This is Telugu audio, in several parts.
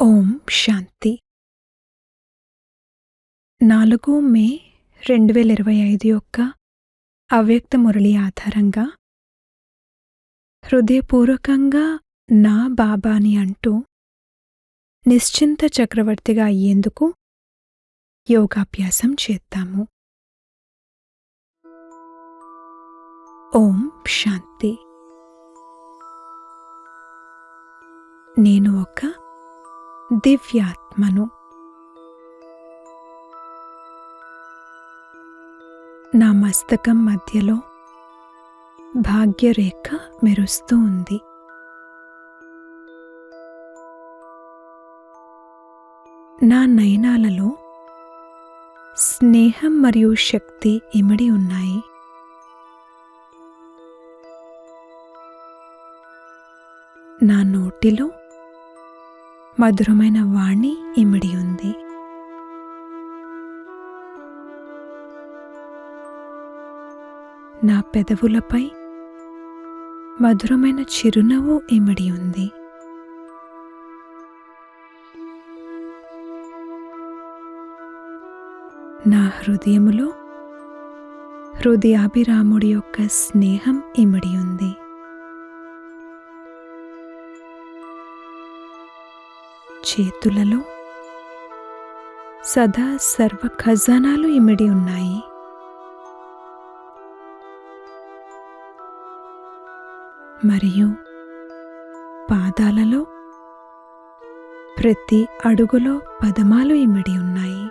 ఓం శాంతి. నాలుగు మే రెండు వేల ఇరవై ఐదు యొక్క అవ్యక్త మురళి ఆధారంగా హృదయపూర్వకంగా నా బాబాని అంటూ నిశ్చింత చక్రవర్తిగా అయ్యేందుకు యోగాభ్యాసం చేద్దాము. ఓం శాంతి. నేను ఒక దివ్యాత్మను. నా మస్తకం మధ్యలో భాగ్యరేఖ మెరుస్తూ ఉంది. నా నయనాలలో స్నేహం మరియు శక్తి ఇమిడి ఉన్నాయి. నా నోటిలో మధురమైన వాణి ఇమిడి ఉంది. నా పెదవులపై మధురమైన చిరునవ్వు ఇమిడి ఉంది. నా హృదయములో హృదయాభిరాముడి యొక్క స్నేహం ఇమిడి ఉంది. చేతులలో సదా సర్వ ఖజానాలు ఇమిడి ఉన్నాయి. మరియు పాదాలలో ప్రతి అడుగులో పదమాలు ఇమిడి ఉన్నాయి.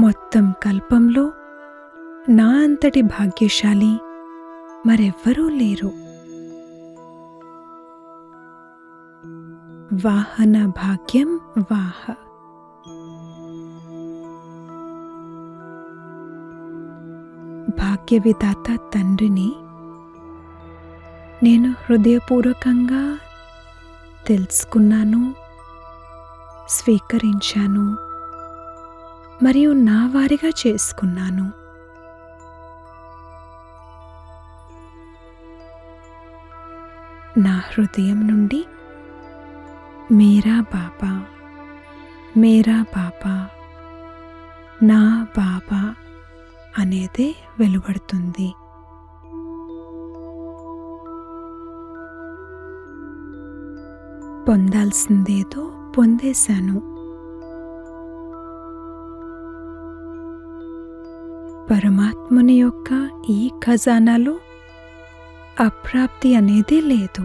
మొత్తం కల్పంలో నా అంతటి భాగ్యశాలి మరెవ్వరూ లేరు. వాహన భాగ్యం వాహ. భాగ్యవిధాత తండ్రిని నేను హృదయపూర్వకంగా తెలుసుకున్నాను స్వీకరించాను మరియు నా వారిగా చేసుకున్నాను. నా హృదయం నుండి మేరా బాబా మేరా బాబా నా బాబా అనేది వెలువడుతుంది పొందాల్సిందేదో పొందేశాను పరమాత్ముని యొక్క ఈ ఖజానాలో అప్రాప్తి అనేది లేదు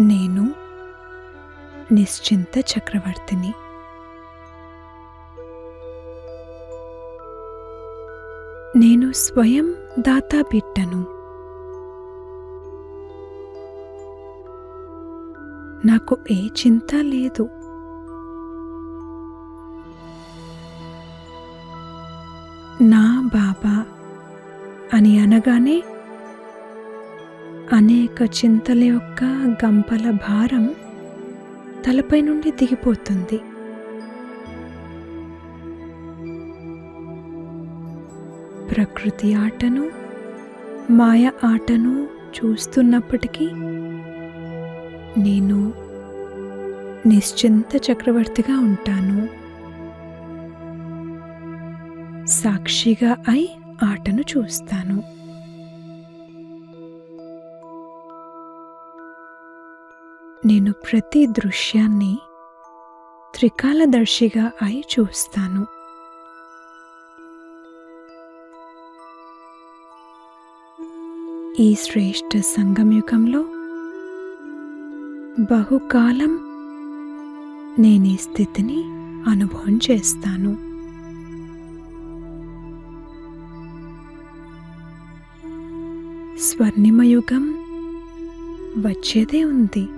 నేను నిశ్చింత చక్రవర్తిని. నేను స్వయం దాతా బిడ్డను. నాకు ఏ చింత లేదు. నా బాబా అని అనగానే అనేక చింతల యొక్క గంపల భారం తలపై నుండి దిగిపోతుంది. ప్రకృతి ఆటను మాయ ఆటను చూస్తున్నప్పటికీ నేను నిశ్చింత చక్రవర్తిగా ఉంటాను. సాక్షిగా అయి ఆటను చూస్తాను. నేను ప్రతి దృశ్యాన్ని త్రికాలదర్శిగా అయి చూస్తాను. ఈ శ్రేష్ఠ సంగమయుగంలో బహుకాలం నేను ఈ స్థితిని అనుభవం చేస్తాను. స్వర్ణిమయుగం వచ్చేదే ఉంది.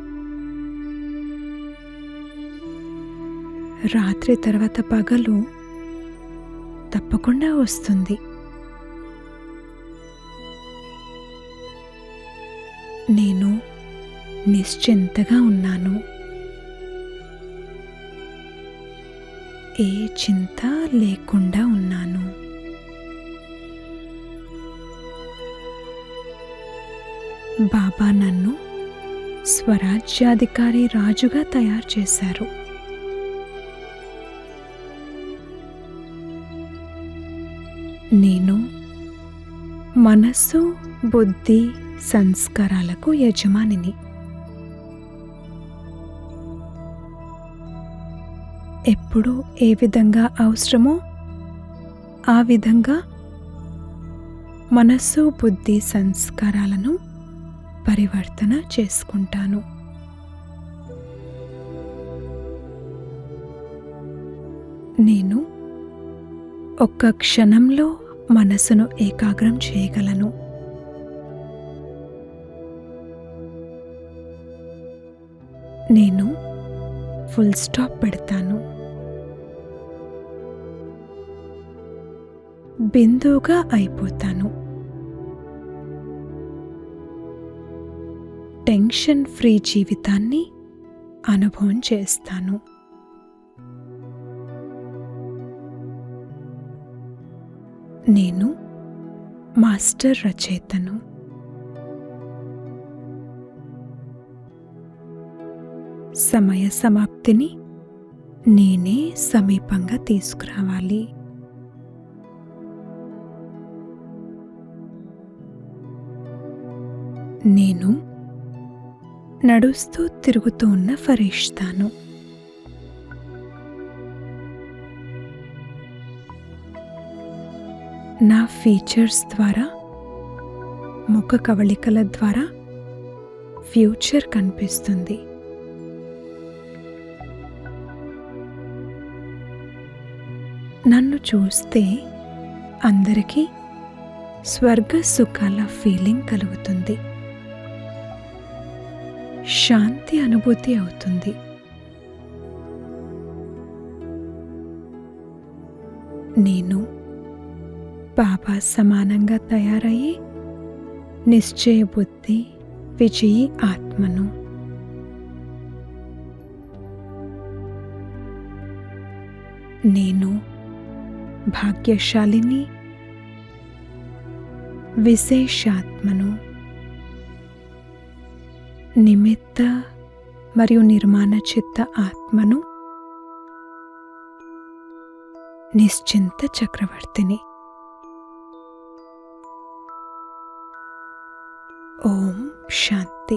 రాత్రి తర్వాత పగలు తప్పకుండా వస్తుంది. నేను నిశ్చింతగా ఉన్నాను. ఏ చింత లేకుండా ఉన్నాను. బాబా నన్ను స్వరాజ్యాధికారి రాజుగా తయారు చేశారు. నేను మనస్సు బుద్ధి సంస్కారాలకు యజమానిని. ఎప్పుడు ఏ విధంగా అవసరమో ఆ విధంగా మనస్సు బుద్ధి సంస్కారాలను పరివర్తన చేసుకుంటాను. నేను ఒక్క క్షణంలో మనసును ఏకాగ్రం చేయగలను. నేను ఫుల్ స్టాప్ పెడతాను. బిందువుగా అయిపోతాను. టెన్షన్ ఫ్రీ జీవితాన్ని అనుభవం చేస్తాను. నేను మాస్టర్ రచయితను. సమయ సమాప్తిని నేనే సమీపంగా తీసుకురావాలి. నేను నడుస్తూ తిరుగుతూ ఉన్న ఫరిష్తాను. నా ఫీచర్స్ ద్వారా ముఖ కవళికల ద్వారా ఫ్యూచర్ కనిపిస్తుంది. నన్ను చూస్తే అందరికీ స్వర్గ సుఖాల ఫీలింగ్ కలుగుతుంది. శాంతి అనుభూతి అవుతుంది. నేను బాబా సమానంగా తయారయ్యి నిశ్చయ బుద్ధి విజయి ఆత్మను. నేను భాగ్యశాలిని విశేషాత్మను నిమిత్త మరియు నిర్మాణ చిత్త ఆత్మను నిశ్చింత చక్రవర్తిని. ఓం శాంతి